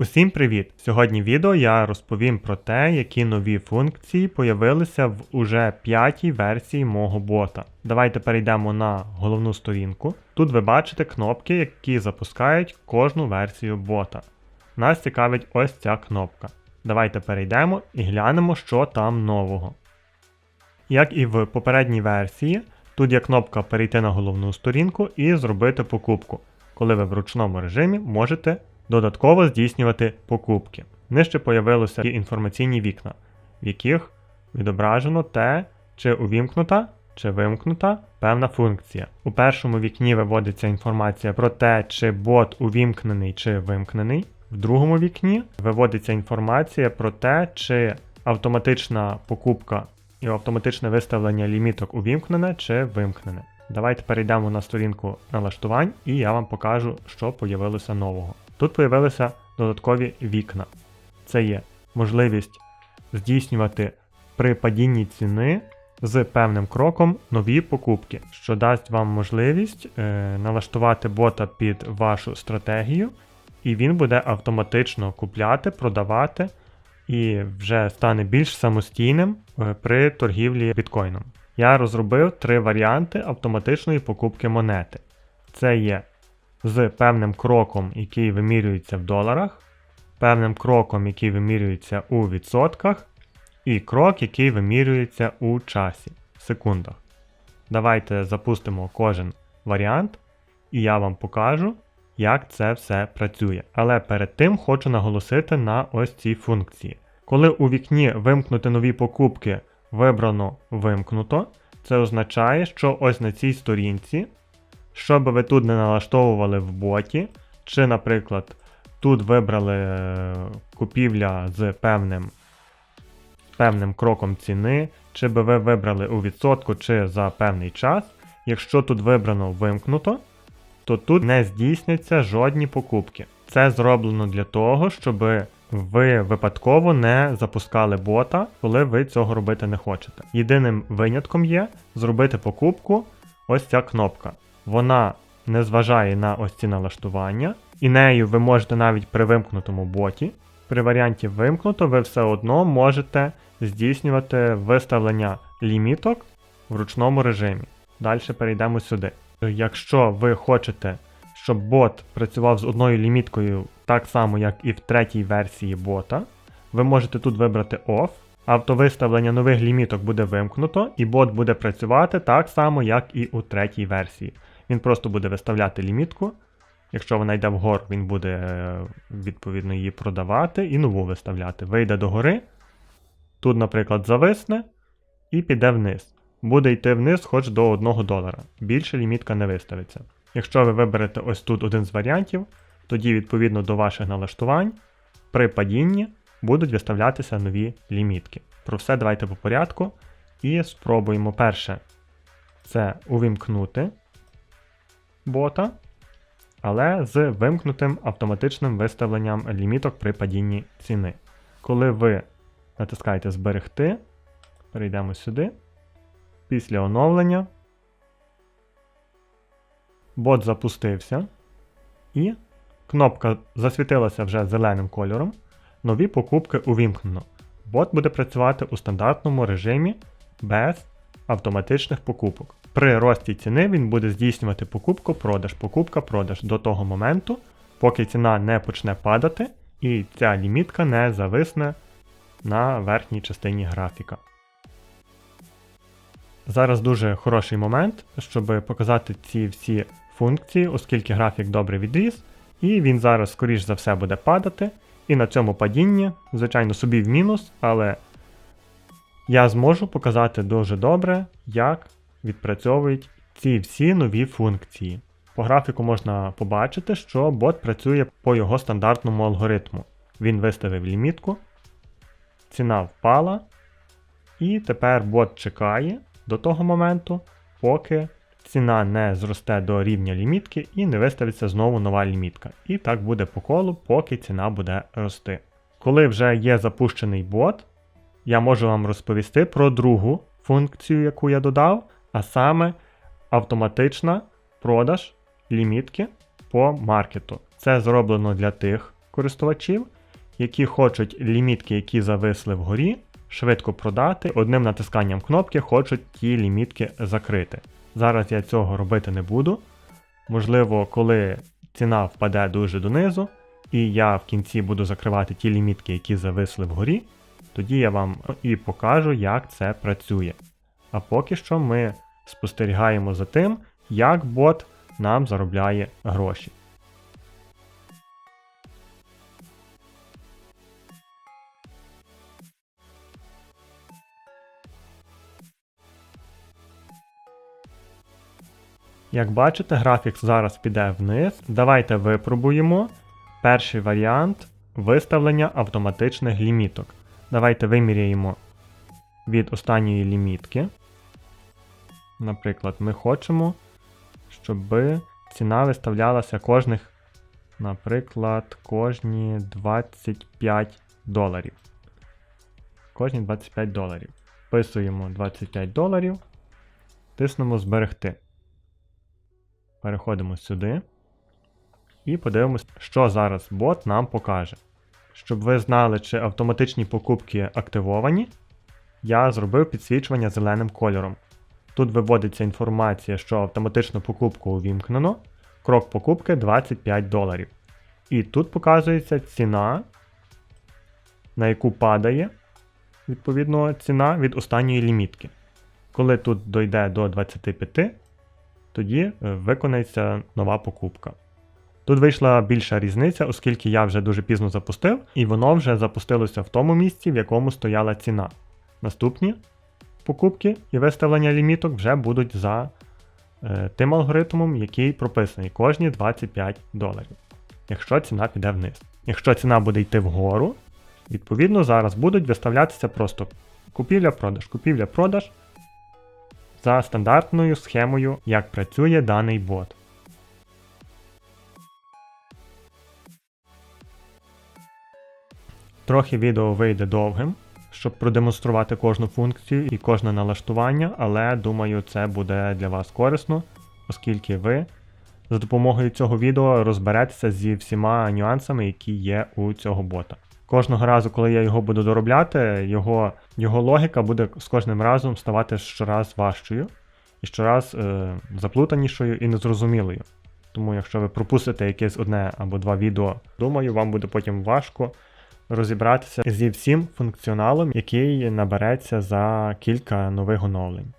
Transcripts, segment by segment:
Усім привіт! Сьогодні в відео я розповім про те, які нові функції появилися в уже п'ятій версії мого бота. Давайте перейдемо на головну сторінку. Тут ви бачите кнопки, які запускають кожну версію бота. Нас цікавить ось ця кнопка. Давайте перейдемо і глянемо, що там нового. Як і в попередній версії, тут є кнопка перейти на головну сторінку і зробити покупку, коли ви в ручному режимі можете додатково здійснювати покупки. Нижче появилися і інформаційні вікна, в яких відображено те, чи увімкнута чи вимкнута певна функція. У першому вікні виводиться інформація про те, чи бот увімкнений чи вимкнений. В другому вікні виводиться інформація про те, чи автоматична покупка і автоматичне виставлення ліміток увімкнене чи вимкнене. Давайте перейдемо на сторінку налаштувань і я вам покажу, що появилося нового. Тут появилися додаткові вікна. Це є можливість здійснювати при падінні ціни з певним кроком нові покупки, що дасть вам можливість е, налаштувати бота під вашу стратегію, і він буде автоматично купляти, продавати і вже стане більш самостійним е, при торгівлі біткоїном. Я розробив три варіанти автоматичної покупки монети. Це є з певним кроком, який вимірюється в доларах, певним кроком, який вимірюється у відсотках, і крок, який вимірюється у часі, секундах. Давайте запустимо кожен варіант, і я вам покажу, як це все працює. Але перед тим хочу наголосити на ось цій функції. Коли у вікні вимкнути нові покупки вибрано вимкнуто, це означає, що ось на цій сторінці що би ви тут не налаштовували в боті, чи, наприклад, тут вибрали е, купівля з певним певним кроком ціни, чи би ви вибрали у відсотку чи за певний час. Якщо тут вибрано вимкнуто, то тут не здійсняться жодні покупки. Це зроблено для того, щоб ви випадково не запускали бота, коли ви цього робити не хочете. Єдиним винятком є зробити покупку ось ця кнопка вона не зважає на ось ці налаштування, і нею ви можете навіть при вимкнутому боті. При варіанті вимкнуто ви все одно можете здійснювати виставлення ліміток в ручному режимі. Далі перейдемо сюди. Якщо ви хочете, щоб бот працював з одною ліміткою так само, як і в третій версії бота, ви можете тут вибрати Off. Автовиставлення нових ліміток буде вимкнуто, і бот буде працювати так само, як і у третій версії. Він просто буде виставляти лімітку. Якщо вона йде вгору, він буде е, відповідно її продавати і нову виставляти. Вийде догори. Тут, наприклад, зависне і піде вниз. Буде йти вниз хоч до 1 долара. Більше лімітка не виставиться. Якщо ви виберете ось тут один з варіантів, тоді, відповідно до ваших налаштувань, при падінні будуть виставлятися нові лімітки. Про все давайте по порядку. І спробуємо перше це увімкнути бота, але з вимкнутим автоматичним виставленням ліміток при падінні ціни. Коли ви натискаєте Зберегти, перейдемо сюди. Після оновлення бот запустився, і кнопка засвітилася вже зеленим кольором. Нові покупки увімкнено. Бот буде працювати у стандартному режимі без автоматичних покупок. При рості ціни він буде здійснювати покупку-продаж, покупка-продаж до того моменту, поки ціна не почне падати і ця лімітка не зависне на верхній частині графіка. Зараз дуже хороший момент, щоб показати ці всі функції, оскільки графік добре відріс, і він зараз, скоріш за все, буде падати. І на цьому падінні, звичайно, собі в мінус, але я зможу показати дуже добре, як відпрацьовують ці всі нові функції. По графіку можна побачити, що бот працює по його стандартному алгоритму. Він виставив лімітку, ціна впала, і тепер бот чекає до того моменту, поки ціна не зросте до рівня лімітки і не виставиться знову нова лімітка. І так буде по колу, поки ціна буде рости. Коли вже є запущений бот, я можу вам розповісти про другу функцію, яку я додав, а саме автоматична продаж лімітки по маркету. Це зроблено для тих користувачів, які хочуть лімітки, які зависли вгорі, швидко продати, одним натисканням кнопки хочуть ті лімітки закрити. Зараз я цього робити не буду. Можливо, коли ціна впаде дуже донизу, і я в кінці буду закривати ті лімітки, які зависли вгорі, тоді я вам і покажу, як це працює. А поки що ми спостерігаємо за тим, як бот нам заробляє гроші. Як бачите, графік зараз піде вниз. Давайте випробуємо перший варіант виставлення автоматичних ліміток. Давайте виміряємо від останньої лімітки. Наприклад, ми хочемо, щоб ціна виставлялася кожних, наприклад, кожні 25 доларів. Кожні 25 доларів. Вписуємо 25 доларів, тиснемо зберегти. Переходимо сюди і подивимося, що зараз бот нам покаже. Щоб ви знали, чи автоматичні покупки активовані, я зробив підсвічування зеленим кольором. Тут виводиться інформація, що автоматичну покупку увімкнено, крок покупки 25 доларів. І тут показується ціна, на яку падає відповідно ціна від останньої лімітки. Коли тут дойде до 25, тоді е, виконається нова покупка. Тут вийшла більша різниця, оскільки я вже дуже пізно запустив, і воно вже запустилося в тому місці, в якому стояла ціна. Наступні покупки і виставлення ліміток вже будуть за е, тим алгоритмом, який прописаний кожні 25 доларів. Якщо ціна піде вниз. Якщо ціна буде йти вгору, відповідно зараз будуть виставлятися просто купівля-продаж, купівля-продаж за стандартною схемою, як працює даний бот. Трохи відео вийде довгим, щоб продемонструвати кожну функцію і кожне налаштування, але думаю, це буде для вас корисно, оскільки ви за допомогою цього відео розберетеся зі всіма нюансами, які є у цього бота. Кожного разу, коли я його буду доробляти, його його логіка буде з кожним разом ставати щораз важчою і щораз е, заплутанішою і незрозумілою. Тому, якщо ви пропустите якесь одне або два відео, думаю, вам буде потім важко розібратися зі всім функціоналом, який набереться за кілька нових оновлень.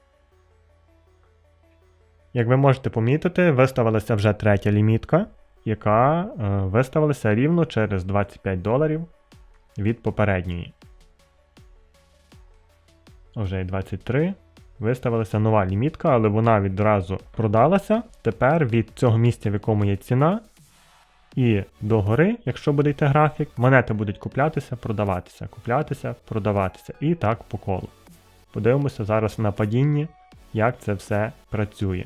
Як ви можете помітити, виставилася вже третя лімітка, яка е, виставилася рівно через 25 доларів від попередньої. Вже і 23. Виставилася нова лімітка, але вона відразу продалася. Тепер від цього місця, в якому є ціна, і догори, якщо буде йти графік, монети будуть куплятися, продаватися, куплятися, продаватися. І так по колу. Подивимося зараз на падінні, як це все працює.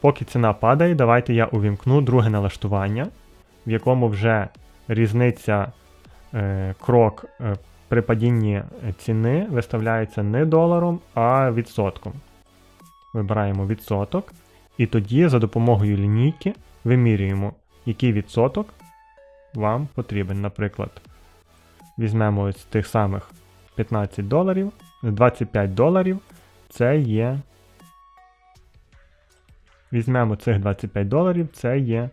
Поки ціна падає, давайте я увімкну друге налаштування, в якому вже різниця е, крок е, при падінні ціни виставляється не доларом, а відсотком. Вибираємо відсоток. І тоді за допомогою лінійки вимірюємо, який відсоток вам потрібен. Наприклад, візьмемо ось тих самих 15 доларів, 25 доларів. Це є. Візьмемо цих 25 доларів, це є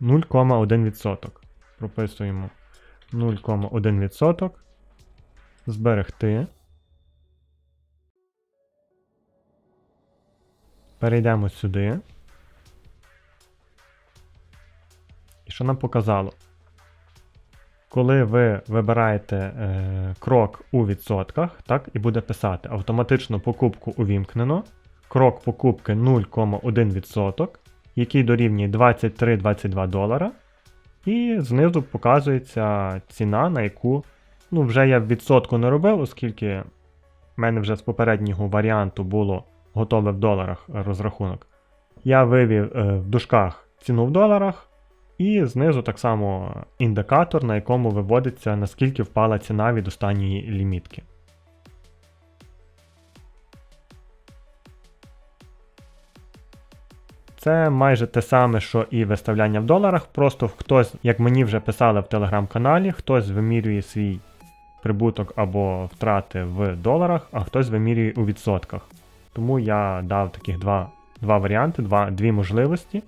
0,1%. Прописуємо 0,1%. Зберегти. Перейдемо сюди. І що нам показало? Коли ви вибираєте е, крок у відсотках, так, і буде писати автоматичну покупку увімкнено, крок покупки 0,1%, який дорівнює 23-22 долара. І знизу показується ціна, на яку ну, вже я відсотку не робив, оскільки в мене вже з попереднього варіанту було готове в доларах розрахунок. Я вивів е, в дужках ціну в доларах, і знизу так само індикатор, на якому виводиться, наскільки впала ціна від останньої лімітки. Це майже те саме, що і виставляння в доларах. Просто хтось, як мені вже писали в телеграм-каналі, хтось вимірює свій прибуток або втрати в доларах, а хтось вимірює у відсотках. Тому я дав таких два, два варіанти, два, дві можливості,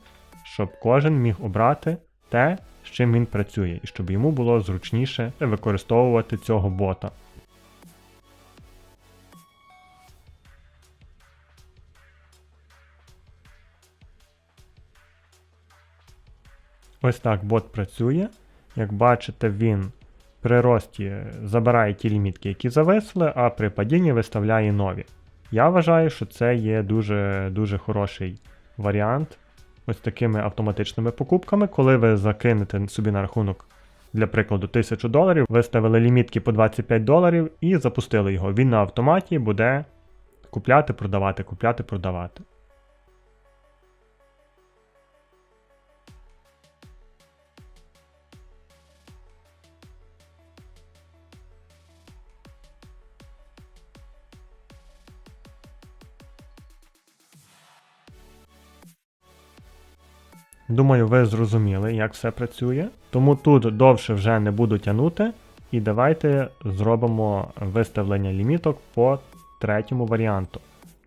щоб кожен міг обрати те, з чим він працює, і щоб йому було зручніше використовувати цього бота. Ось так бот працює. Як бачите, він при рості забирає ті лімітки, які зависли, а при падінні виставляє нові. Я вважаю, що це є дуже дуже хороший варіант ось такими автоматичними покупками, коли ви закинете собі на рахунок, для прикладу, 1000 доларів, виставили лімітки по 25 доларів і запустили його. Він на автоматі буде купляти, продавати, купляти, продавати. Думаю, ви зрозуміли, як все працює. Тому тут довше вже не буду тягнути. І давайте зробимо виставлення ліміток по третьому варіанту.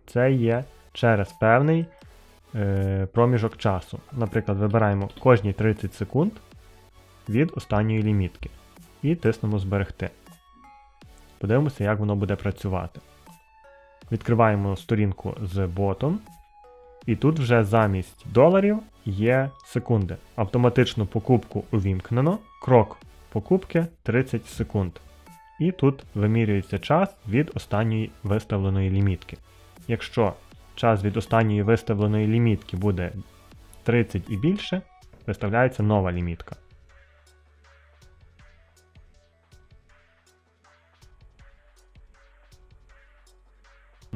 Це є через певний е, проміжок часу. Наприклад, вибираємо кожні 30 секунд від останньої лімітки. І тиснемо зберегти. Подивимося, як воно буде працювати. Відкриваємо сторінку з ботом. І тут вже замість доларів є секунди. Автоматичну покупку увімкнено, крок покупки 30 секунд. І тут вимірюється час від останньої виставленої лімітки. Якщо час від останньої виставленої лімітки буде 30 і більше, виставляється нова лімітка.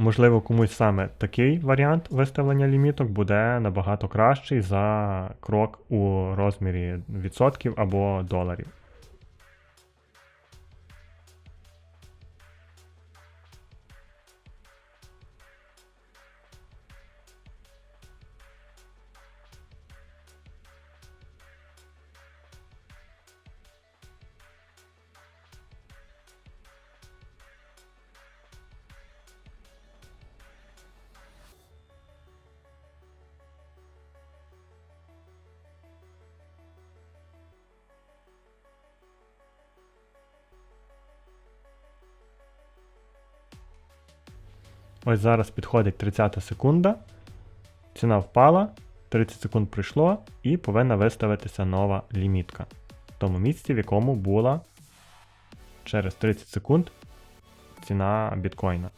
Можливо, комусь саме такий варіант виставлення ліміток буде набагато кращий за крок у розмірі відсотків або доларів. Ось зараз підходить 30 секунда. Ціна впала, 30 секунд пройшло і повинна виставитися нова лімітка. В тому місці, в якому була через 30 секунд ціна біткоїна.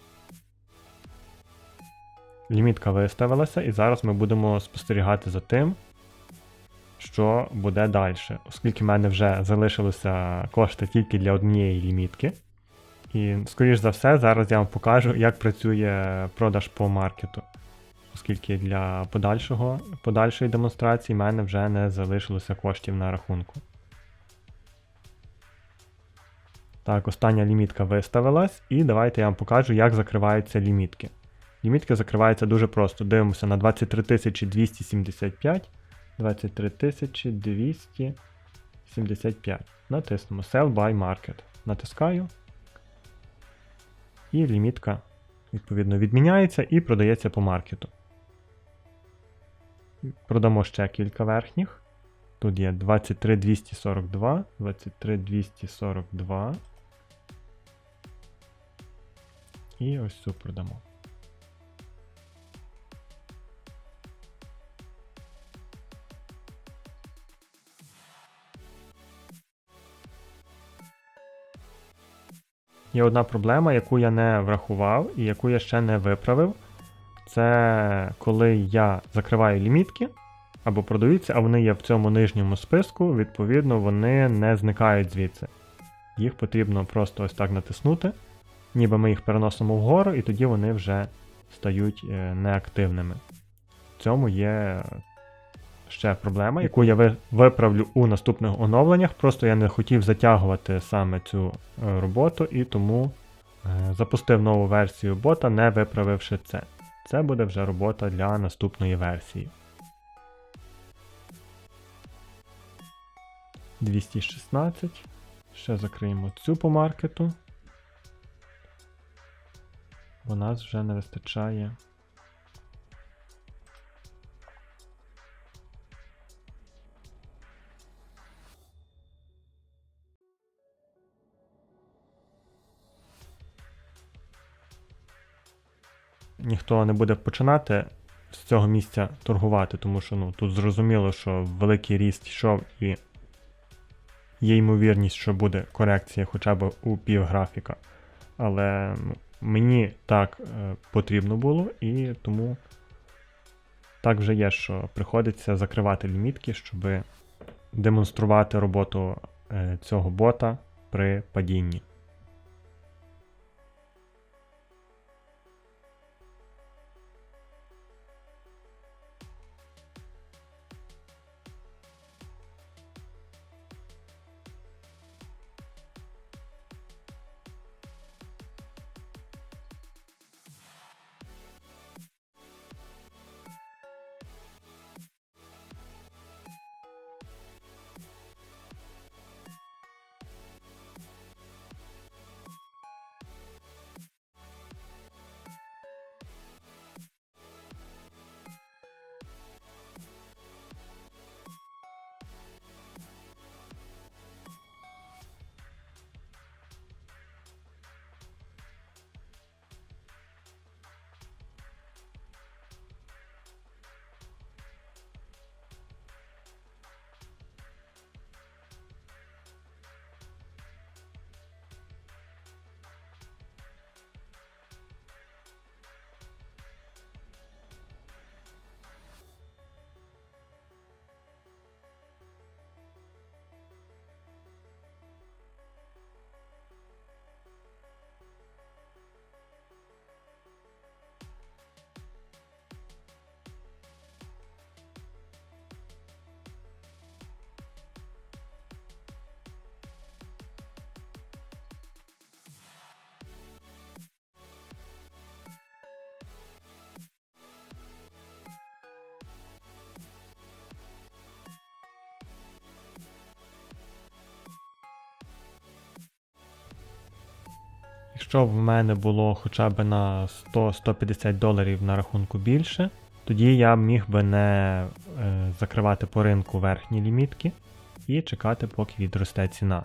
Лімітка виставилася, і зараз ми будемо спостерігати за тим, що буде далі. Оскільки в мене вже залишилося кошти тільки для однієї лімітки. І, скоріш за все, зараз я вам покажу, як працює продаж по маркету. Оскільки для подальшого, подальшої демонстрації в мене вже не залишилося коштів на рахунку. Так, остання лімітка виставилась, і давайте я вам покажу, як закриваються лімітки. Лімітки закриваються дуже просто. Дивимося на 23275. 23275. Натиснемо Sell by Market. Натискаю. І лімітка, відповідно, відміняється і продається по маркету. Продамо ще кілька верхніх. Тут є 23242, 23242. І ось цю продамо. Є одна проблема, яку я не врахував і яку я ще не виправив. Це коли я закриваю лімітки або продаються, а вони є в цьому нижньому списку, відповідно, вони не зникають звідси. Їх потрібно просто ось так натиснути, ніби ми їх переносимо вгору, і тоді вони вже стають е, неактивними. В цьому є ще проблема, яку я виправлю у наступних оновленнях. Просто я не хотів затягувати саме цю е, роботу і тому е, запустив нову версію бота, не виправивши це. Це буде вже робота для наступної версії. 216. Ще закриємо цю по маркету. Бо нас вже не вистачає. Ніхто не буде починати з цього місця торгувати, тому що ну, тут зрозуміло, що великий ріст йшов і є ймовірність, що буде корекція хоча б у півграфіка. Але ну, мені так е, потрібно було, і тому так вже є, що приходиться закривати лімітки, щоб демонструвати роботу е, цього бота при падінні. Якщо в мене було хоча б на 100-150 доларів на рахунку більше, тоді я міг би не е, закривати по ринку верхні лімітки і чекати, поки відросте ціна.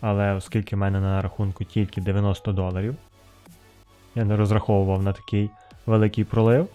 Але оскільки в мене на рахунку тільки 90 доларів, я не розраховував на такий великий пролив.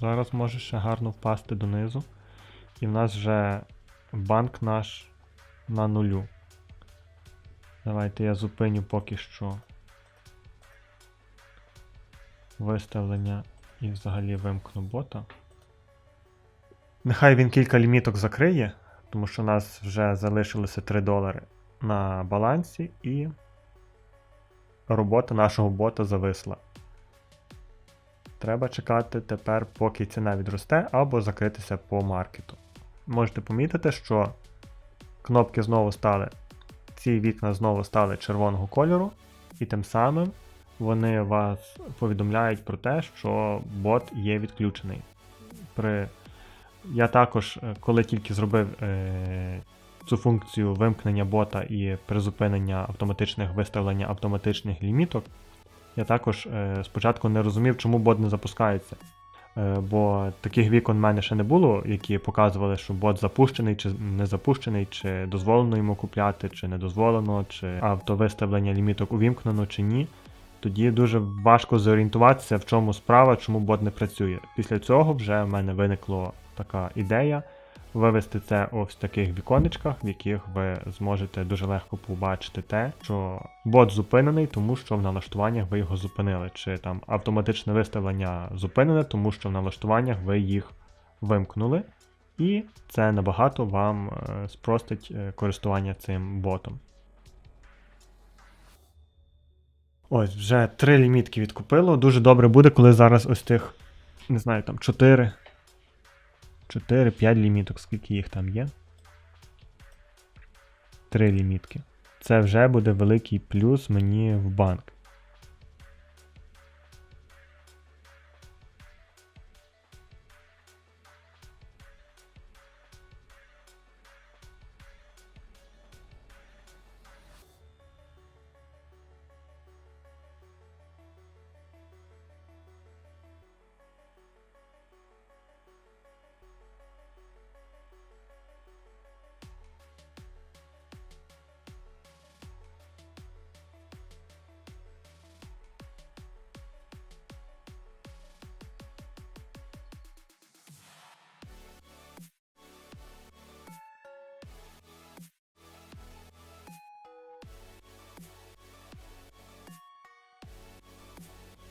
Зараз може ще гарно впасти донизу. І в нас вже банк наш на нулю. Давайте я зупиню поки що виставлення І взагалі вимкну бота. Нехай він кілька ліміток закриє, тому що у нас вже залишилося 3 долари на балансі, і робота нашого бота зависла. Треба чекати тепер, поки ціна відросте, або закритися по маркету. Можете помітити, що кнопки знову стали, ці вікна знову стали червоного кольору, і тим самим вони вас повідомляють про те, що бот є відключений. При... Я також, е, коли тільки зробив е... цю функцію вимкнення бота і призупинення автоматичних виставлення автоматичних ліміток, я також е... спочатку не розумів, чому бот не запускається. Е, Бо таких вікон в мене ще не було, які показували, що бот запущений чи не запущений, чи дозволено йому купляти, чи не дозволено, чи автовиставлення ліміток увімкнено, чи ні. Тоді дуже важко зорієнтуватися, в чому справа, чому бот не працює. Після цього вже в мене виникла така ідея вивести це ось в таких віконечках, в яких ви зможете дуже легко побачити те, що бот зупинений, тому що в налаштуваннях ви його зупинили, чи там автоматичне виставлення зупинене, тому що в налаштуваннях ви їх вимкнули. І це набагато вам е, спростить е, користування цим ботом. Ось, вже три лімітки відкупило. Дуже добре буде, коли зараз ось тих, не знаю, там 4. 4-5 ліміток, скільки їх там є. 3 лімітки. Це вже буде великий плюс мені в банк.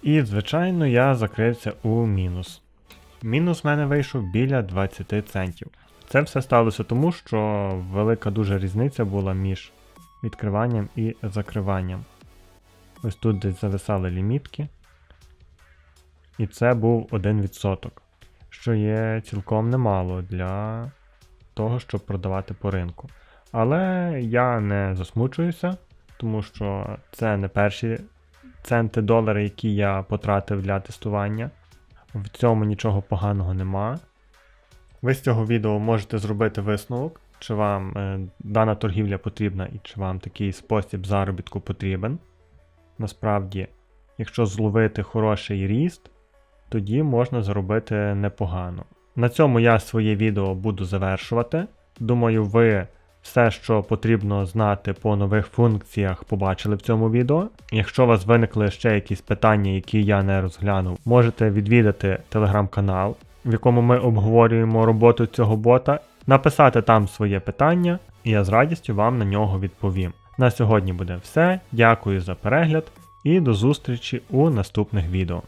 І, звичайно, я закрився у мінус. Мінус в мене вийшов біля 20 центів. Це все сталося тому, що велика дуже різниця була між відкриванням і закриванням. Ось тут десь зависали лімітки. І це був 1%, що є цілком немало для того, щоб продавати по ринку. Але я не засмучуюся, тому що це не перші центи долари, які я потратив для тестування. В цьому нічого поганого нема. Ви з цього відео можете зробити висновок, чи вам е, дана торгівля потрібна і чи вам такий спосіб заробітку потрібен. Насправді, якщо зловити хороший ріст, тоді можна заробити непогано. На цьому я своє відео буду завершувати. Думаю, ви все, що потрібно знати по нових функціях, побачили в цьому відео. Якщо у вас виникли ще якісь питання, які я не розглянув, можете відвідати телеграм-канал, в якому ми обговорюємо роботу цього бота, написати там своє питання, і я з радістю вам на нього відповім. На сьогодні буде все. Дякую за перегляд і до зустрічі у наступних відео.